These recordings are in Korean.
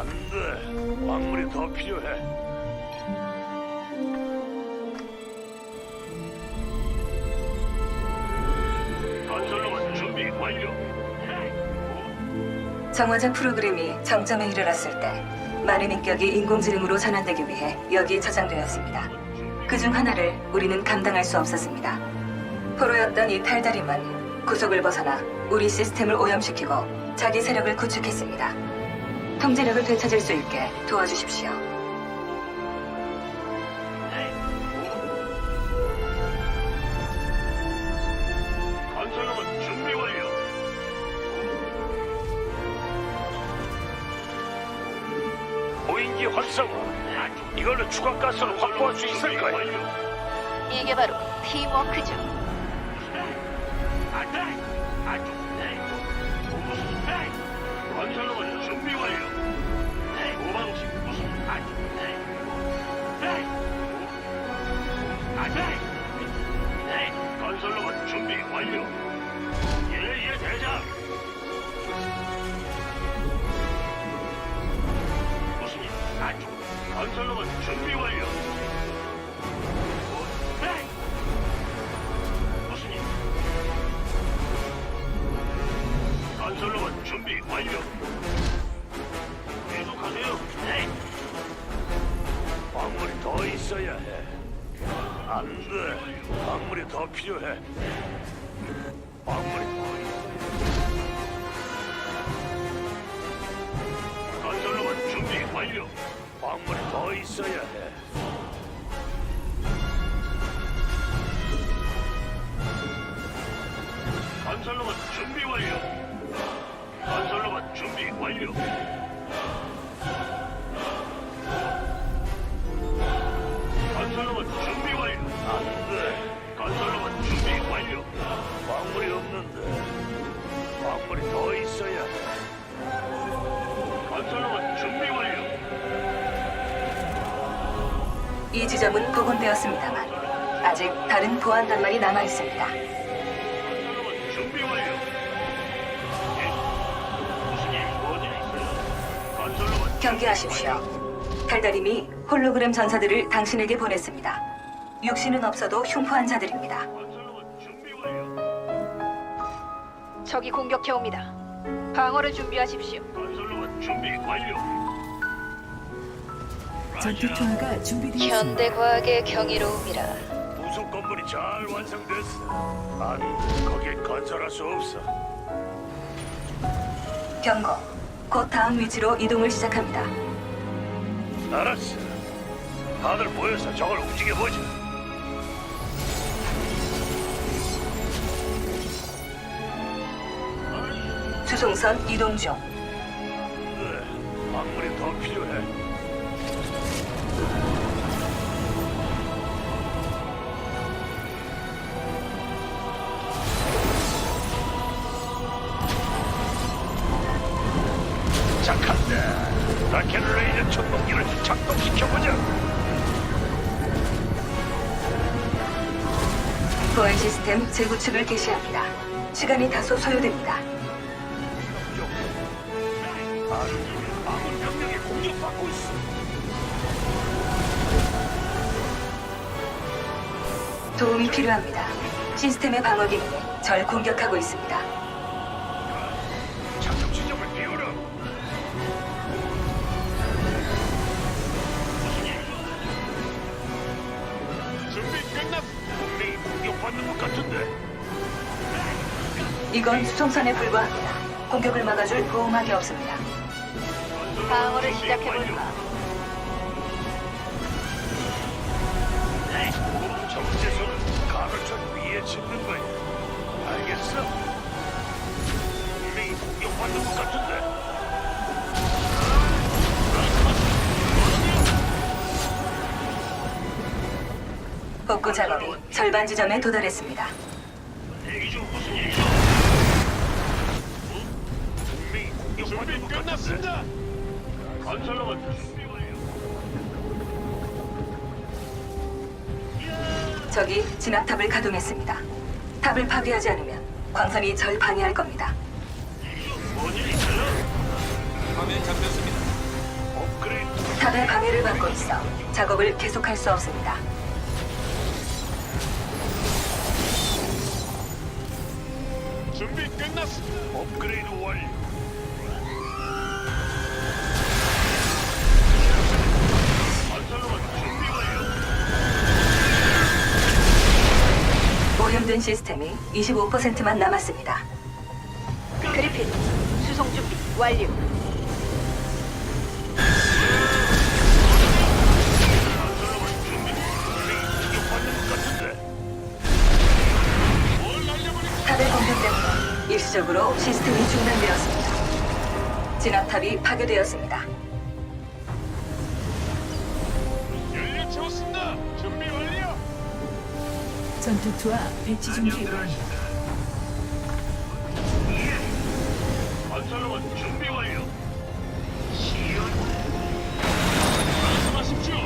안 돼. 광물이 더 필요해. 건설로만 준비 완료. 정화자 프로그램이 정점에 이르렀을 때 많은 인격이 인공지능으로 전환되기 위해 여기에 저장되었습니다. 그 중 하나를 우리는 감당할 수 없었습니다. 포로였던 이 탈다림은 구속을 벗어나 우리 시스템을 오염시키고 자기 세력을 구축했습니다. 통제력을 되찾을 수 있게 도와주십시오. 건설로만 준비 완료. 무인기 활성화. 이걸로 추가 가스를 확보할 수 있을 거야. 이게 바로 팀워크죠. 완료. 예예 대장. 무슨 일? 아주 건설로만 준비 완료. 건설로만 준비 완료. 건설로만 준비 완료. 건설로만 준비 완료. 안 돼. 건설로만 준비 완료. 광물이 없는데. 광물이 더 있어야 해. 건설로만 준비 완료. 이 지점은 복원되었습니다만 아직 다른 보안 단말이 남아 있습니다. 경계하십시오. 달달임이 홀로그램 전사들을 당신에게 보냈습니다. 육신은 없어도 흉포한 자들입니다. 적이 공격해 옵니다. 방어를 준비하십시오. 준비 완료. 전투 투하가 준비되었습니다. 현대 과학의 경이로움이라 부속 건물이 잘 완성됐어. 안 거기에 건설할 수 없어. 경고. 곧 다음 위치로 이동을 시작합니다. 알았어. 다들 모여서 저걸 움직여 보자. 주송선 이동 중. 네, 광물이 더 필요해. 라켓레이저 천공기를 작동시켜보자. 보안 시스템 재구축을 개시합니다. 시간이 다소 소요됩니다. 도움이 필요합니다. 시스템의 방어 기능이 절 공격하고 있습니다. 공격받는 것 같은데. 이건 수송선에 불과합니다. 공격을 막아줄 보호막이 없습니다. 방어를 시작해볼까? 네. 정체선은 가로천 위에 짓는 거야. 알겠어? 분명히 공격받는 것 같은데. 복구 작업이 절반 지점에 도달했습니다. 대기 중 무슨 일이죠? 공격받는 것 끝났습니다. 건설로만 준비 완료. 적이 진압탑을 가동했습니다. 탑을 파괴하지 않으면 광선이 절 방해할 겁니다. 뭔일 있어요? 화면 잡혔습니다. 탑의 방해를 받고 있어 작업을 계속할 수 없습니다. 준비 끝났습니다. 업그레이드 완료. 오염된 시스템이 25%만 남았습니다. 그리핀, 수송 준비 완료. 일시적으로 시스템이 중단되었습니다. 진압탑이 파괴되었습니다. 연료 채웠습니다. 준비 완료. 전투투와 배치 준비 완료. 건설로만 준비 완료. 시연. 말씀하십시오.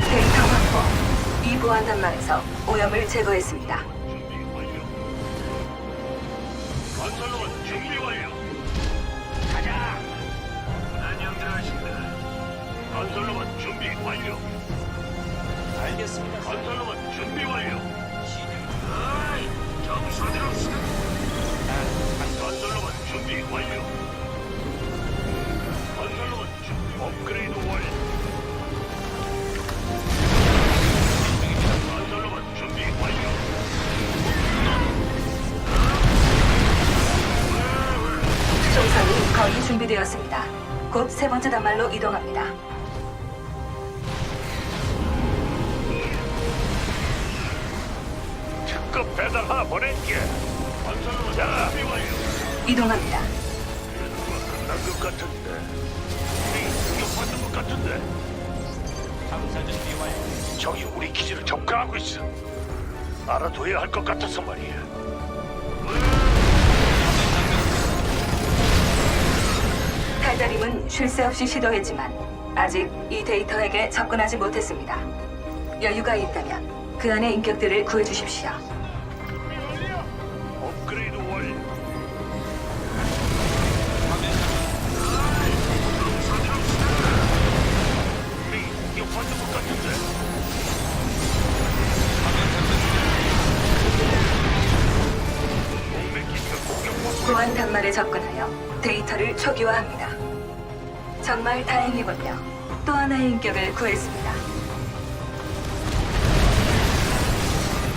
데이터 확보. 이 보안 단말에서 오염을 제거했습니다. 완료. 알겠습니다. 건설로만 준비 완료. 아이, 정신들 없으나. 건설로만 준비 완료. 건설로만 준비 업그레이드 완료. 건설로만 준비 완료. 수송선이 거의 준비되었습니다. 곧 세 번째 단말로 이동합니다. 이동합니다. 끝난 것 같은데. 우리 공격받는 것 같은데. 적이 우리 기지를 접근하고 있어. 알아둬야 할 것 같아서 말이야. 달달임은 쉴 새 없이 시도했지만 아직 이 데이터에게 접근하지 못했습니다. 여유가 있다면 그 안의 인격들을 구해주십시오. 초기화합니다. 정말 다행이군요. 또 하나의 인격을 구했습니다.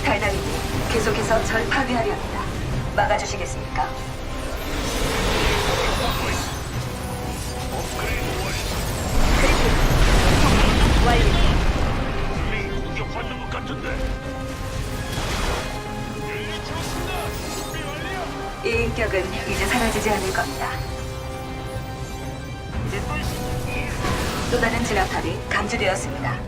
달달임이 계속해서 절 파괴하려 합니다. 막아주시겠습니까? 이 인격은 이제 사라지지 않을 겁니다. 또 다른 진압탑이 감지되었습니다.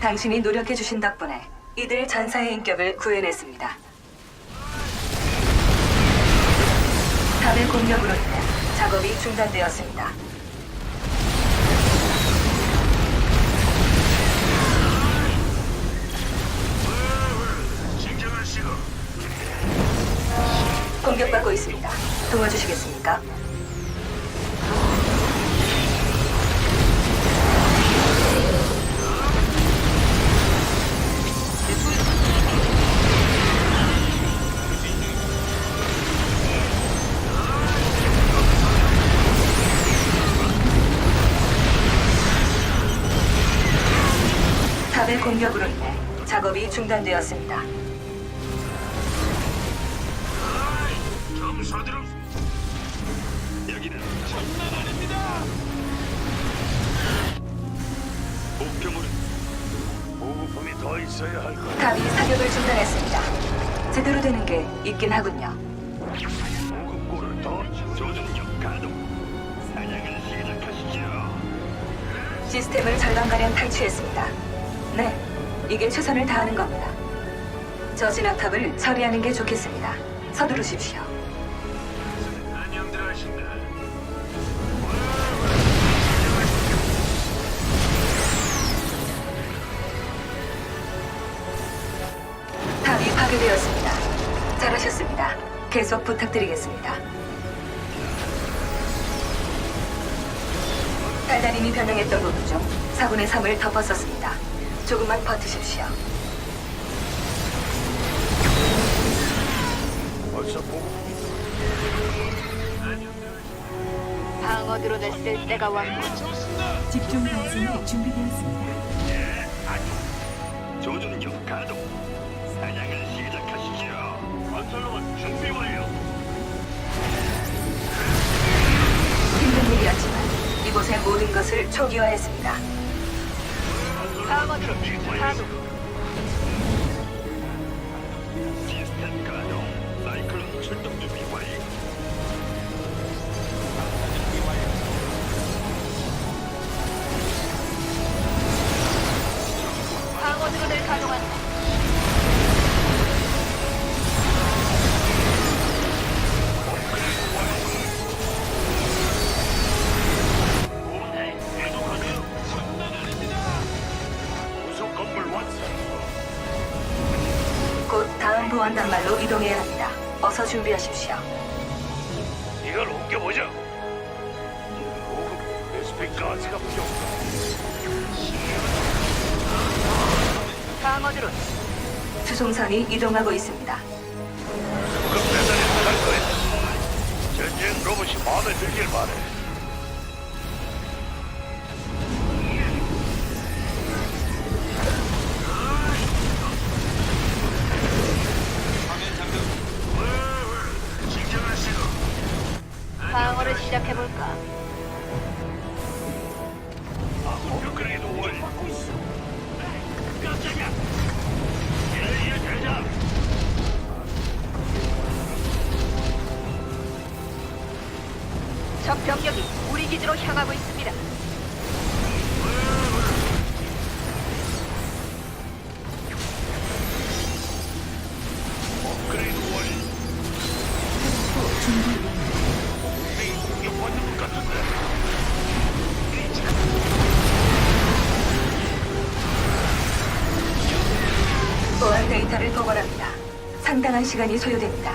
당신이 노력해 주신 덕분에 이들 전사의 인격을 구해냈습니다. 탑의 공격으로 인해 작업이 중단되었습니다. 중단되었습니다. 탑이 사격을 중단했습니다. 제대로 되는 게 있긴 하군요. 시스템을 절반가량 탈취했습니다. 네, 이게 최선을 다하는 겁니다. 저 진압탑을 처리하는 게 좋겠습니다. 서두르십시오. 탑이 파괴되었습니다. 잘하셨습니다. 계속 부탁드리겠습니다. 달달임이 변형했던 부분 중 4분의 3을 덮었었습니다. 조금만 버티십시오. 보고 방어 드론을 쓸 때가 왔고 집중 방송이 준비되었습니다. 조준경 가동. 사냥을 시작하시죠. 건설로만 준비 완료. 힘든 일이었지만 이곳의 모든 것을 초기화했습니다. 방어 드론 가동 시스템 가동. 사이클론 출동 준비 완료. 어서 준비하십시오. 이걸 옮겨보자. 가스가 없다. 방어 드론 수송선이 이동하고 있습니다. 그 배달에 나갈 거야. 전쟁 로봇이 마음에 들길 바래. 적 병력이 우리 기지로 향하고 있습니다 상당한 시간이 소요됩니다.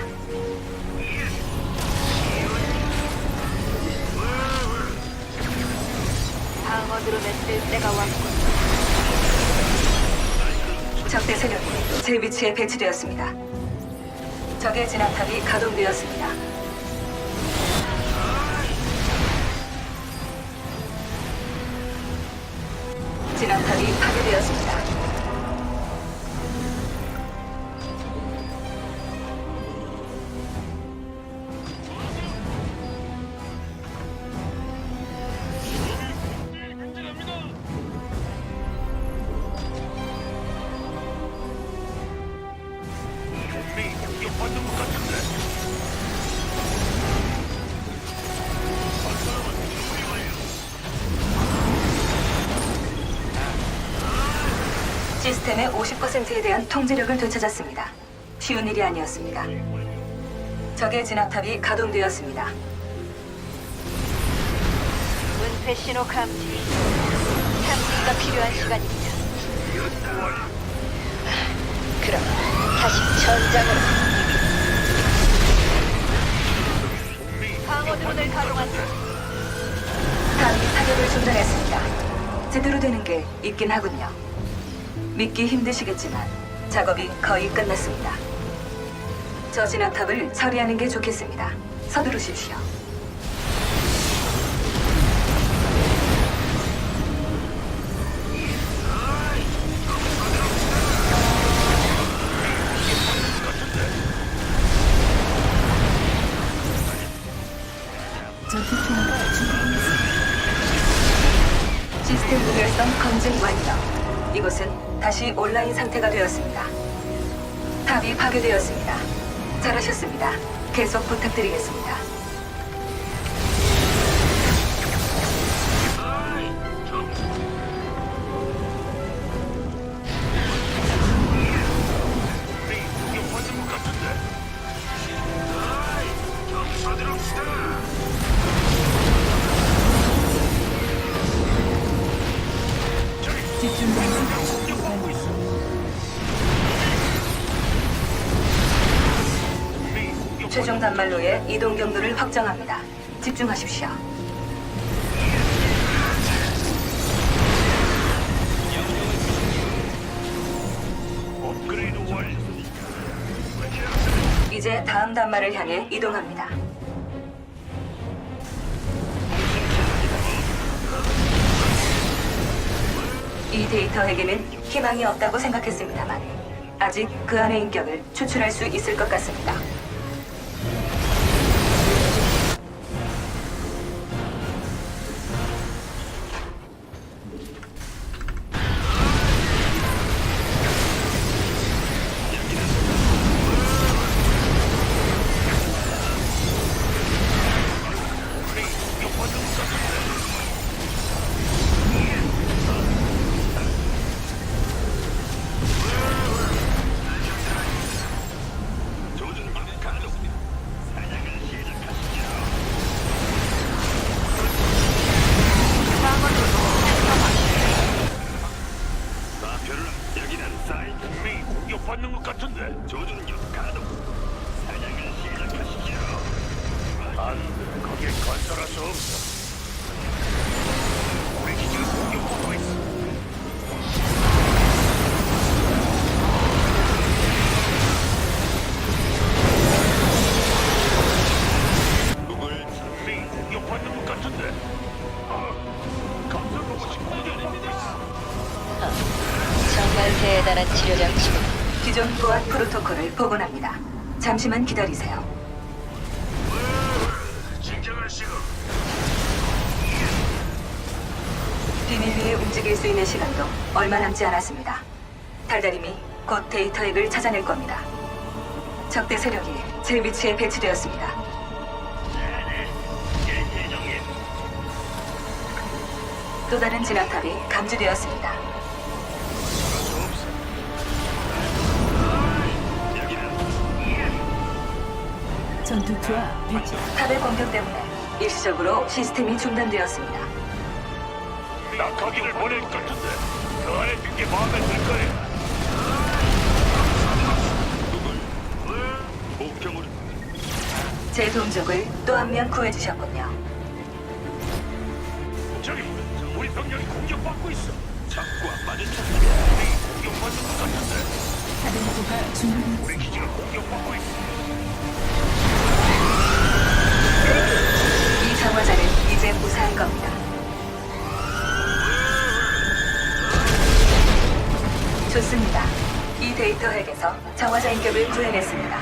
방어 드론을 쓸 때가 왔고 적대 세력이 제 위치에 배치되었습니다. 적의 진압탑이 가동되었습니다. 진압탑이 파괴되었습니다. 시스템의 50%에 대한 통제력을 되찾았습니다. 쉬운 일이 아니었습니다. 적의 진압탑이 가동되었습니다. 은폐 신호 감지 탐지가 필요한 시간입니다 그럼 다시 전장으로 방어 드론을 가동한다 탑이 사격을 중단했습니다. 제대로 되는 게 있긴 하군요. 믿기 힘드시겠지만 작업이 거의 끝났습니다. 저 진압탑을 처리하는 게 좋겠습니다. 서두르십시오. 상태가 되었습니다. 탑이 파괴되었습니다. 잘하셨습니다. 계속 부탁드리겠습니다. 단말로의 이동 경로를 확정합니다. 집중하십시오. 이제 다음 단말을 향해 이동합니다. 이 데이터에게는 희망이 없다고 생각했습니다만 아직 그 안의 인격을 추출할 수 있을 것 같습니다. 대단한 치료 장치군. 기존 보안 프로토콜을 복원합니다. 잠시만 기다리세요. 비밀 위에 움직일 수 있는 시간도 얼마 남지 않았습니다. 달달임이 곧 데이터액을 찾아낼 겁니다. 적대 세력이 제 위치에 배치되었습니다. 예정에 또 다른 진압탑이 감지되었습니다. 전투투와 배치. 탑의 공격 때문에 일시적으로 시스템이 중단되었습니다. 나 거기를 보낼 것 같은데 그 안에 든게 마음에 들 거야 누굴? 목표물 제 동족을 또 한 명 구해주셨군요. 저기 우리 병력이 공격받고 있어 적과 마주쳤는데 우리 공격받는 것 같은데 사령부가 준비되었습니다. 우리 기지가 공격받고 있어 겁니다. 좋습니다. 이 데이터 핵에서 장화자 인격을 구해냈습니다.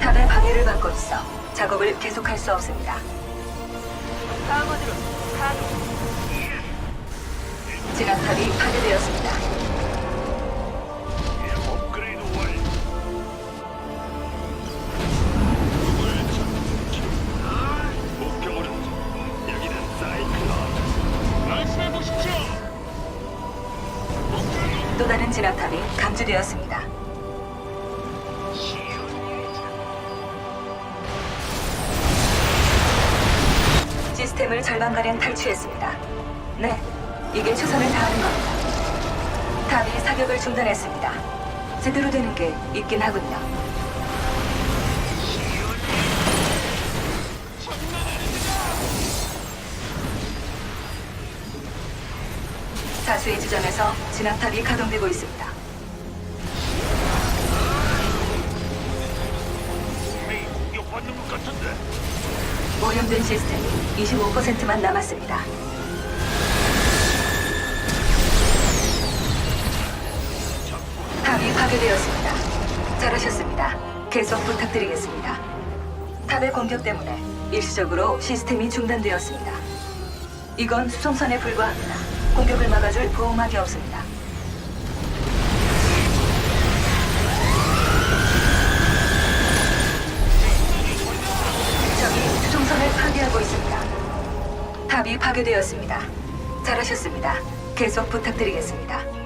탑의 방해를 받고 있어 작업을 계속할 수 없습니다. 방어드로 가동. 진압탑이 파괴되었습니다. 진압탑이 감지되었습니다. 시스템을 절반가량 탈취했습니다. 네, 이게 최선을 다하는 겁니다. 탑이 사격을 중단했습니다. 제대로 되는 게 있긴 하군요. 다수의 지점에서 진압탑이 가동되고 있습니다. 동맹이 공격받는 것 같은데 오염된 시스템이 25%만 남았습니다. 탑이 파괴되었습니다. 잘하셨습니다. 계속 부탁드리겠습니다. 탑의 공격 때문에 일시적으로 시스템이 중단되었습니다. 이건 수송선에 불과합니다. 공격을 막아줄 보호막이 없습니다. 적이 수송선을 파괴하고 있습니다. 탑이 파괴되었습니다. 잘하셨습니다. 계속 부탁드리겠습니다.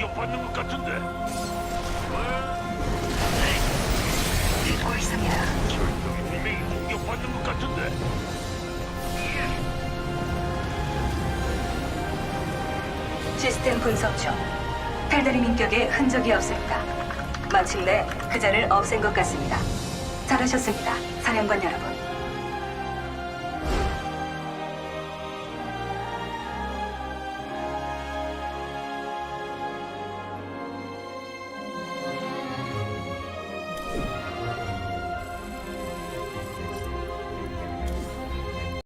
공격받는 것 같은데 듣고 있습니다. 동맹이 공격받는 것 같은데 시스템 분석 중 탈다리 민격에 흔적이 없습니다. 마침내 그자를 없앤 것 같습니다. 잘하셨습니다. 사령관 여러분.